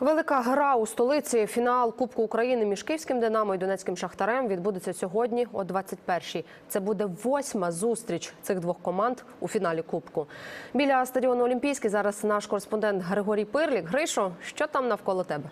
Велика гра у столиці. Фінал Кубку України між Київським Динамо і Донецьким Шахтарем відбудеться сьогодні о 21-й. Це буде восьма зустріч цих двох команд у фіналі Кубку. Біля стадіону Олімпійський зараз наш кореспондент Григорій Пирлік. Гришо, що там навколо тебе?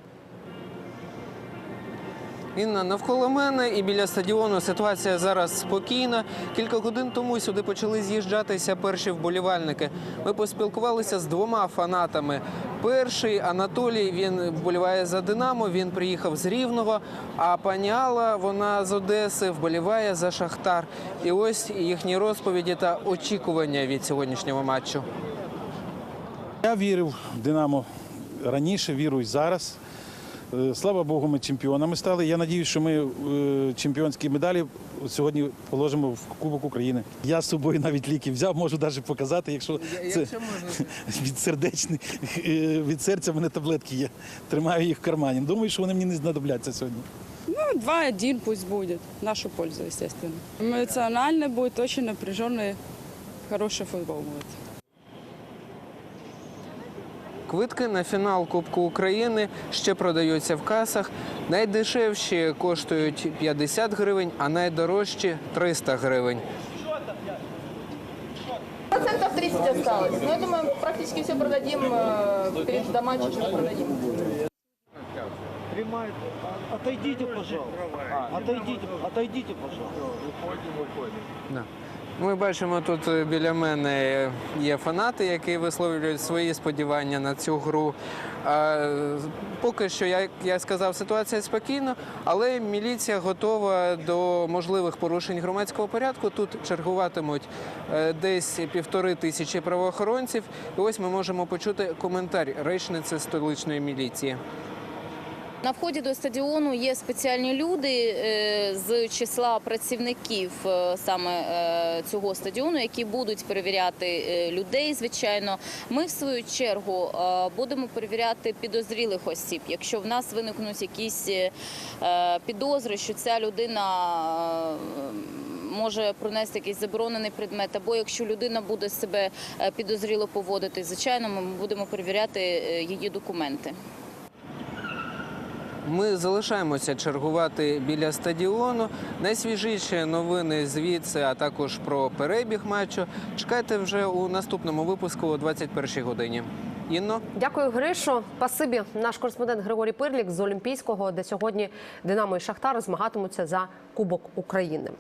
Інна, навколо мене і біля стадіону ситуація зараз спокійна. Кілька годин тому сюди почали з'їжджатися перші вболівальники. Ми поспілкувалися з двома фанатами. Перший Анатолій він вболіває за Динамо. Він приїхав з Рівного. А пані Алла, вона з Одеси, вболіває за Шахтар. І ось їхні розповіді та очікування від сьогоднішнього матчу. Я вірив в Динамо раніше, вірю і зараз. Е, Слава Богу, ми чемпіонами стали. Я сподіваюся, що ми е, чемпіонські медалі сьогодні положимо в Кубок України. Я з собою навіть ліки взяв, можу навіть показати, якщо це від сердечний, е, від серця в мене таблетки є. Тримаю їх в кармані. Думаю, що вони мені не знадобляться сьогодні. Ну, 2-1 пусть будет. В нашу пользу, естественно. Эмоционально будет очень напряженный, хороший футбол будет. Квитки на фінал Кубку України ще продаються в касах. Найдешевші коштують 50 гривень, а найдорожчі 300 гривень. Процентов 30 осталось. Но я думаю, практически все продадим э, перед до матча что продадим. Прямая. Отойдите, пожалуйста. Отойдите, отойдите, пожалуйста. Ми бачимо тут е, біля мене є фанати, які висловлюють свої сподівання на цю гру. Поки що, як я сказав, ситуація спокійна, але міліція готова до можливих порушень громадського порядку. Тут чергуватимуть е, десь півтори тисячі правоохоронців. І ось ми можемо почути коментар речниці столичної міліції. На вході до стадіону є спеціальні люди е, з числа працівників е, саме е, цього стадіону, які будуть перевіряти людей. Звичайно, ми в свою чергу будемо перевіряти підозрілих осіб. Якщо в нас виникнуть якісь підозри, що ця людина. Може пронести якийсь заборонений предмет, або якщо людина буде себе підозріло поводити, звичайно, ми будемо перевіряти її документи. Ми залишаємося чергувати біля стадіону. Найсвіжіші новини звідси, а також про перебіг матчу. Чекайте вже у наступному випуску о 21-й годині. Інно. Дякую, Гришо. Пасибі Наш кореспондент Григорій Пирлік з Олімпійського, де сьогодні Динамо і Шахтар змагатимуться за Кубок України.